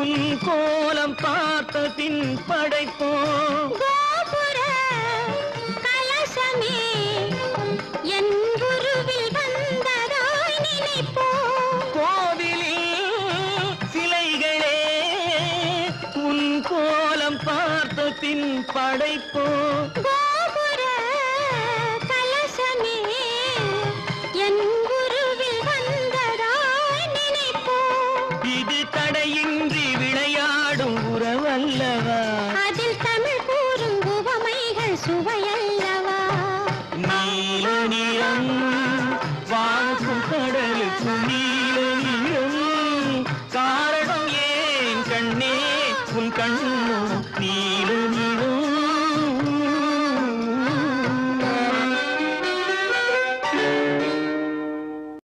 உன் கோலம் பார்த்ததின் படைப்போம். கலசமே என் குருவில் வந்ததாய் நினைப்போம். கோவிலில் சிலைகளே உன் கோலம் பார்த்ததின் படைப்போம். இது தடையின்றி விளையாடும் உறவல்லவா? அதில் தமிழ் கூறும் உவமைகள் சுவையல்லவா? நீல நிறம் வாழ்க்கும் கடலுக்கு நீல நிறம். காரணம் ஏன் கண்ணே உன் கண்ணும் நீ